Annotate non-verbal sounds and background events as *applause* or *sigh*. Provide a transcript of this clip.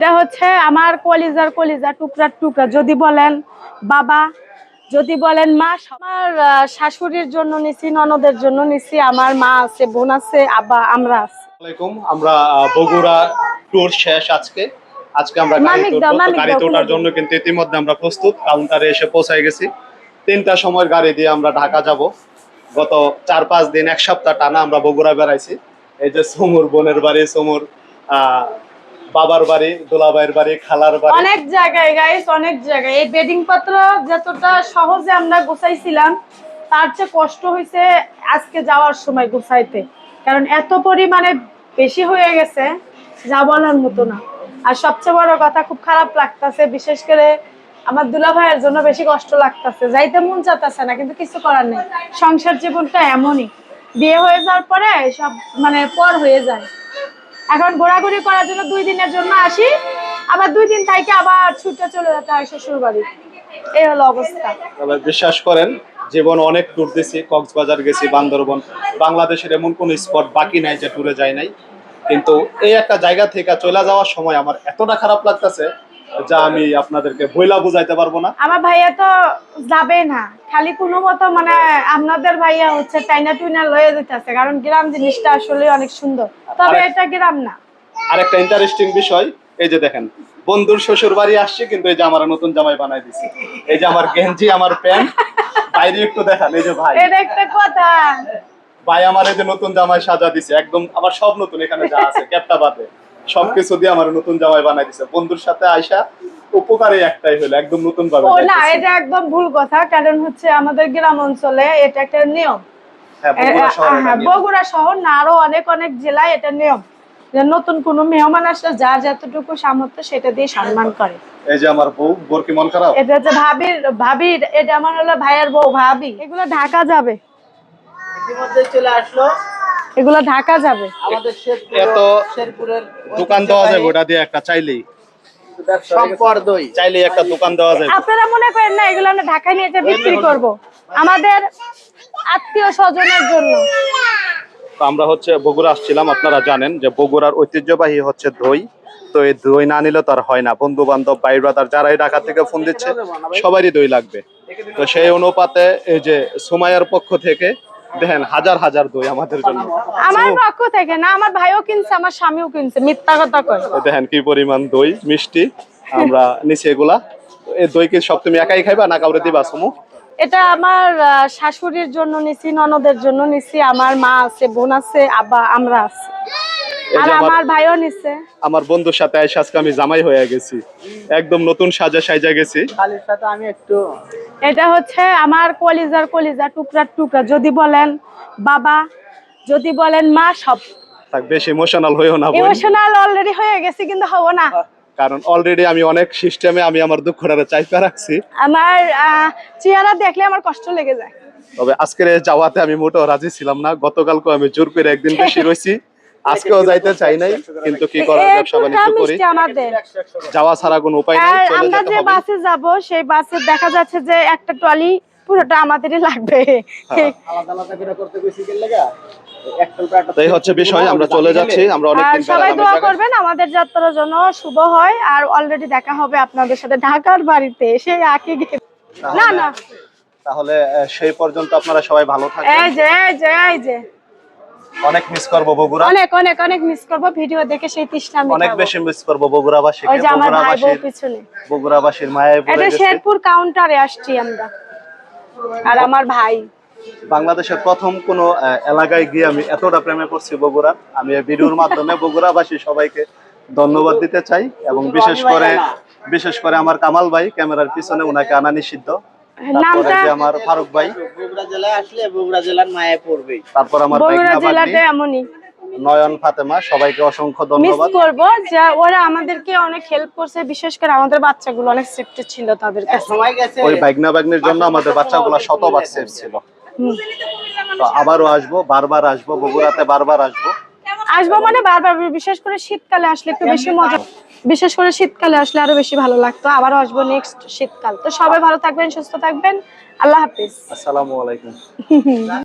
এটা হচ্ছে আমার কলিজার কলিজা টুকরা টুকরা। যদি বলেন বাবা যদি বলেন মা আমার শাশুড়ির জন্য নিছি ননদের জন্য নিছি আমার মা আছে বোন আছে আব্বা আমরা আছি। আমরা বগুড়া ট্যুর শেষ আজকে। আজকে আমরা গাড়ি গাড়িতে ওঠার জন্য কিন্তু ইতিমধ্যে আমরা প্রস্তুত। কাউন্টারে এসে পৌঁছায় গেছি। তিনটা সময়ের গাড়ি দিয়ে আমরা ঢাকা যাব। গত চার পাঁচ দিন এক সপ্তাহ টানা আমরা বগুড়া বেড়াইছি। এই যে সমুর বোনের বাড়ি সমুর আহ, বাবার বাড়ি দোলাবাইয়ের বাড়ি, খালার বাড়ি। অনেক জায়গায় গাইস অনেক জায়গায়। এই বেডিং পত্র যতটা সহজে আমরা গোছাইছিলাম, তার চেয়ে কষ্ট হয়েছে আজকে যাওয়ার সময় গোছাইতে। কারণ এত পরিমাণে বেশি হয়ে গেছে, যা বলার মতো না। আর সবচেয়ে বড় কথা, খুব খারাপ লাগতেছে, বিশেষ করে আমার দুলা ভাইয়ের জন্য বেশি কষ্ট লাগতেছে। যাইতে মন চাইতেছে না, কিন্তু কিছু করার নেই। সংসার জীবনটা এমনই। বিয়ে হয়ে যাওয়ার পরে সব মানে পর হয়ে যায়। এখন ঘোরাঘুরি করার জন্য দুই দিনের জন্য আসি। আবার দুই দিন থেকে আবার ছুটে চলে যেতে হয় শ্বশুর বাড়ি। এই হলো অবস্থা। তবে বিশ্বাস করেন, জীবন অনেক ট্যুর দিছি, কক্সবাজার গেছি, বান্দরবন। বাংলাদেশের এমন কোন স্পট বাকি নাই যে ট্যুরে যায় নাই। কিন্তু এই একটা জায়গা থেকে চলে যাওয়ার সময় আমার এতটা খারাপ লাগতেছে যা আমি আপনাদেরকে বইলা বুঝাইতে পারব না। আমার ভাইয়া তো যাবে না। খালি কোনো মতো মানে আপনাদের ভাইয়া হচ্ছে টাইনা টুইনা লয়ে যেতেছে কারণ গ্রাম জিনিসটা আসলে অনেক সুন্দর। তবে এটা গ্রাম না। আরেকটা ইন্টারেস্টিং বিষয় এই যে দেখেন বন্ধুর শ্বশুর বাড়ি আসছে কিন্তু এই যে আমার নতুন জামাই বানাই দিছে। এই যে আমার গেঞ্জি আমার প্যান্ট বাইরে একটু দেখান এই যে ভাই। এটা একটা কথা। ভাই আমার এই যে নতুন জামাই সাজা দিছে একদম আমার সব নতুন এখানে যা আছে ক্যাপটা বাদে। সবকিছু দিয়ে আমার নতুন জামাই বানাই দিছে। বন্ধুর সাথে আইসা উপকারে একটাই হলো একদম নতুন ভাবে ও না এটা একদম ভুল কথা কারণ হচ্ছে আমাদের গ্রাম অঞ্চলে এটা একটা নিয়ম। হ্যাঁ, বগুড়া শহরে হ্যাঁ। বগুড়া শহর না আরও অনেক অনেক জেলায় এটা নিয়ম। যে নতুন কোনো মেহমান আসলে যার যতটুকু সামর্থ্য সেটা দিয়ে সম্মান করে। এই যে আমার বউ বোর কি মন খারাপ? এটা হচ্ছে ভাবির ভাবির এটা আমার হলো ভাইয়ের বউ ভাবি। এগুলো ঢাকা যাবে। ইতিমধ্যে চলে আসলো। এগুলো ঢাকা যাবে। এত দোকান দেওয়া যায় ওটা দিয়ে একটা চাইলেই। সম্পর একটা দোকান দেওয়া যায়। আপনারা মনে করেন না এগুলো আমরা ঢাকায় নিয়ে যে বিক্রি করব? আমাদের আত্মীয় স্বজনের জন্য। তো আমরা হচ্ছে বগুড়া আসছিলাম আপনারা জানেন যে বগুড়ার ঐতিহ্যবাহী হচ্ছে দই। তো এই দই না নিলে তো আর হয় না। বন্ধু বান্ধব ভাই ব্রাদার যারাই ঢাকা থেকে ফোন দিচ্ছে সবারই দই লাগবে। তো সেই অনুপাতে এই যে সুমাইয়ার পক্ষ থেকে দেখেন হাজার হাজার দই আমাদের জন্য। আমার পক্ষ থেকে না আমার ভাইও কিনছে আমার স্বামীও কিনছে মিথ্যা কথা কয়। দেখেন কি পরিমাণ দই মিষ্টি। আমরা নিচে এগুলা। এই দই কি সব তুমি একাই খাইবা না কাউরে দিবা সমু? এটা আমার শাশুড়ির জন্য নিছি ননদের জন্য নিছি আমার মা আছে বোন আছে আব্বা আমরা আছি। আর আমার আমার ভাইও নিছে। আমার বন্ধুর সাথে আজকে আমি জামাই হয়ে গেছি। একদম নতুন সাজা সাইজা গেছি। খালির সাথে আমি একটু এটা হচ্ছে আমার কলিজার কলিজা টুকরা টুকরা। যদি বলেন বাবা যদি বলেন মা সব। থাক বেশ ইমোশনাল হইও না ইমোশনাল অলরেডি হয়ে গেছে কিন্তু হব না। কারণ অলরেডি আমি অনেক সিস্টেমে আমি আমার দুঃখটারে চাইপা রাখছি। আমার চেহারা দেখলে আমার কষ্ট লেগে যায়। তবে আজকের যাওয়াতে আমি মোটেও রাজি ছিলাম না। গতকালকে আমি জোর করে একদিন বেশি *laughs* রয়েছি আজকেও যাইতে চাই নাই কিন্তু কি এই ব্যবসা বাণিজ্য করি? আমাদের। যাওয়া ছাড়া কোনো উপায় নেই আমরা যে বাসে যাব সেই বাসে দেখা যাচ্ছে যে একটা ট্রলি পুরোটা আমাদেরই লাগবে। হ্যাঁ। আলাদা আলাদা করে করতে লাগা? তাই হচ্ছে বিষয় আমরা চলে যাচ্ছি আমরা আর অনেকদিন পর সবাই দোয়া করবেন আমাদের যাত্রার জন্য শুভ হয়। আর অলরেডি দেখা হবে আপনাদের সাথে ঢাকার বাড়িতে সেই আঁকে গিয়ে না না। তাহলে সেই পর্যন্ত আপনারা সবাই ভালো থাকবেন। এই যে এই যে এই যে। অনেক মিস করব বগুড়া। অনেক অনেক অনেক মিস করব। ভিডিও দেখে সেই তৃষ্ণা অনেক বেশি মিস করব বগুড়াবাসীকে ওই যে আমার ভাই বউ পিছনে। বগুড়াবাসীর মায়ের পড়ে এটা শেরপুর কাউন্টারে আসছি আমরা। আর আমার ভাই। বাংলাদেশের প্রথম কোন এলাকায় গিয়ে আমি এতটা প্রেমে পড়ছি বগুড়া। আমি এই ভিডিওর মাধ্যমে বগুড়াবাসী সবাইকে ধন্যবাদ দিতে চাই এবং বিশেষ করে বিশেষ করে আমার কামাল ভাই ক্যামেরার পিছনে উনাকে আনা নিষিদ্ধ। নামটা আমার ফারুক ভাই। বগুড়া জেলায় আসলে বগুড়া জেলার মায়ে পড়বেই। তারপর আমার বগুড়া জেলাতে এমনই। নয়ন ফাতেমা সবাইকে অসংখ্য মিস করব যে ওরা আমাদেরকে অনেক হেল্প করছে বিশেষ করে আমাদের বাচ্চাগুলো অনেক সেফটি ছিল তাদের কাছে। সময় গেছে ওই জন্য আমাদের বাচ্চাগুলো শতবার সেফ ছিল। তো আবারও আসব বারবার আসব বগুড়াতে বারবার আসব। আসব মানে বারবার বিশেষ করে শীতকালে আসলে একটু বেশি মজা। বিশেষ করে শীতকালে আসলে আরও বেশি ভালো লাগতো। আবার আসব নেক্সট শীতকাল। তো সবাই ভালো থাকবেন সুস্থ থাকবেন। আল্লাহ হাফিজ। আসসালামু আলাইকুম। *laughs*